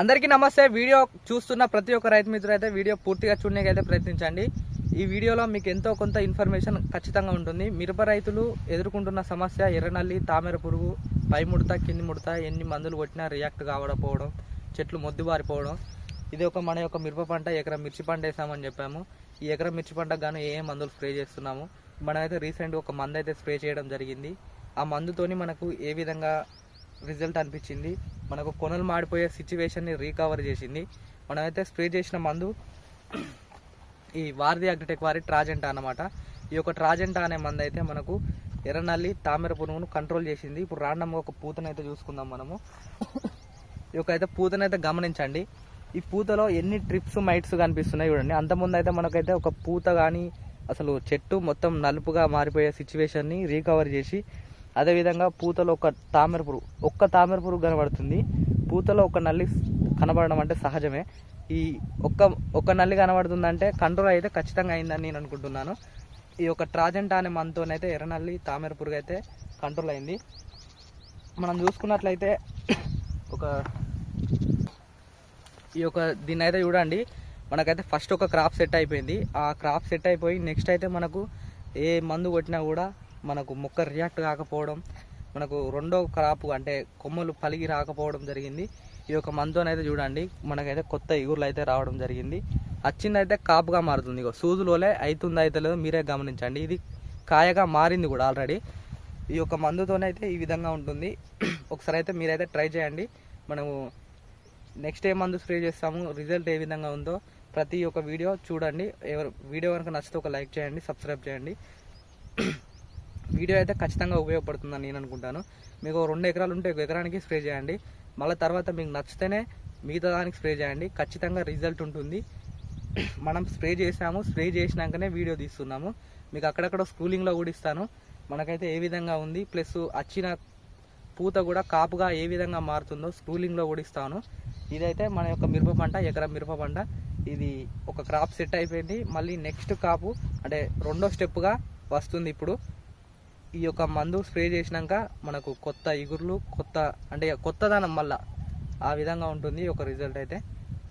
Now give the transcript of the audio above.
అందరికీ నమస్తే. వీడియో చూస్తున్న ప్రతి ఒక్క రైతు మిత్రులు అయితే వీడియో పూర్తిగా చూడడానికి అయితే ప్రయత్నించండి. ఈ వీడియోలో మీకు ఎంతో కొంత ఇన్ఫర్మేషన్ ఖచ్చితంగా ఉంటుంది. మిరప రైతులు ఎదుర్కొంటున్న సమస్య ఎర్రనల్లి తామెర పురుగు పై ముడత కింది ముడత ఎన్ని మందులు కొట్టినా రియాక్ట్ కావడపోవడం చెట్లు మొద్దుబారిపోవడం. ఇది ఒక మన యొక్క మిరప పంట ఎకరం మిర్చి పంట వేసామని చెప్పాము. ఈ ఎకరం మిర్చి పంటకు గాను ఏ ఏ మందులు స్ప్రే చేస్తున్నాము? మనమైతే రీసెంట్గా ఒక మందు అయితే స్ప్రే చేయడం జరిగింది. ఆ మందుతోని మనకు ఏ విధంగా రిజల్ట్ అనిపించింది. మనకు కొనలు మాడిపోయే సిచ్యువేషన్ని రీకవర్ చేసింది. మనమైతే స్ప్రే చేసిన మందు ఈ వారధి అగ్రిటెక్ వారి ట్రాజెంటా అన్నమాట. ఈ యొక్క ట్రాజెంటా అనే మందు అయితే మనకు ఎర్రనల్లి తామర పురుగును కంట్రోల్ చేసింది. ఇప్పుడు రాండమ్గా ఒక పూతనైతే చూసుకుందాం మనము. ఈ యొక్క అయితే పూతనైతే గమనించండి. ఈ పూతలో ఎన్ని ట్రిప్స్ మైట్స్ కనిపిస్తున్నాయి చూడండి. అంతకుముందు అయితే మనకైతే ఒక పూత కానీ అసలు చెట్టు మొత్తం నలుపుగా మారిపోయే సిచ్యువేషన్ని రీకవర్ చేసి అదేవిధంగా పూతలో ఒక తామర పురుగు ఒక్క తామర పురుగు కనబడుతుంది. పూతలో ఒక నల్లి కనబడడం అంటే సహజమే. ఈ ఒక్క ఒక్క నల్లి కనబడుతుందంటే కంట్రోల్ అయితే ఖచ్చితంగా అయిందని నేను అనుకుంటున్నాను. ఈ యొక్క ట్రాజెంటా అనే మనతోనైతే ఎర్రనల్లి తామర పురుగు అయితే కంట్రోల్ అయింది. మనం చూసుకున్నట్లయితే ఒక ఈ యొక్క దీన్ని అయితే చూడండి. మనకైతే ఫస్ట్ ఒక క్రాప్ సెట్ అయిపోయింది. ఆ క్రాప్ సెట్ అయిపోయి నెక్స్ట్ అయితే మనకు ఏ మందు కొట్టినా కూడా మనకు మొక్క రియాక్ట్ కాకపోవడం మనకు రెండో క్రాప్ అంటే కొమ్మలు పలిగి రాకపోవడం జరిగింది. ఈ యొక్క మందునైతే చూడండి మనకైతే కొత్త ఇగుర్లు అయితే రావడం జరిగింది. వచ్చిందైతే కాపుగా మారుతుంది. ఇగో సూదులోలే అవుతుందో అయితే లేదో మీరే గమనించండి. ఇది కాయగా మారింది కూడా ఆల్రెడీ ఈ యొక్క మందుతోనైతే ఈ విధంగా ఉంటుంది. ఒకసారి అయితే మీరైతే ట్రై చేయండి. మనము నెక్స్ట్ ఏ మందు స్ప్రే చేస్తాము రిజల్ట్ ఏ విధంగా ఉందో ప్రతి ఒక్క వీడియో చూడండి. ఎవరు వీడియో కనుక నచ్చితే ఒక లైక్ చేయండి సబ్స్క్రైబ్ చేయండి. వీడియో అయితే ఖచ్చితంగా ఉపయోగపడుతుందని నేను అనుకుంటాను. మీకు రెండు ఎకరాలు ఉంటే ఒక ఎకరానికి స్ప్రే చేయండి. మళ్ళీ తర్వాత మీకు నచ్చితేనే మిగతా దానికి స్ప్రే చేయండి. ఖచ్చితంగా రిజల్ట్ ఉంటుంది. మనం స్ప్రే చేసాము స్ప్రే చేసినాకనే వీడియో తీస్తున్నాము. మీకు అక్కడక్కడ స్కూలింగ్లో కూడా ఇస్తాను. మనకైతే ఏ విధంగా ఉంది ప్లస్ వచ్చిన పూత కూడా కాపుగా ఏ విధంగా మారుతుందో స్కూలింగ్లో కూడా ఇస్తాను. ఇదైతే మన యొక్క మిరప పంట ఎకరం మిరప పంట. ఇది ఒక క్రాప్ సెట్ అయిపోయింది. మళ్ళీ నెక్స్ట్ కాపు అంటే రెండో స్టెప్గా వస్తుంది ఇప్పుడు. ఈ యొక్క మందు స్ప్రే చేసినాక మనకు కొత్త ఇగుర్లు కొత్త అంటే కొత్తదనం మళ్ళా ఆ విధంగా ఉంటుంది ఒక రిజల్ట్ అయితే.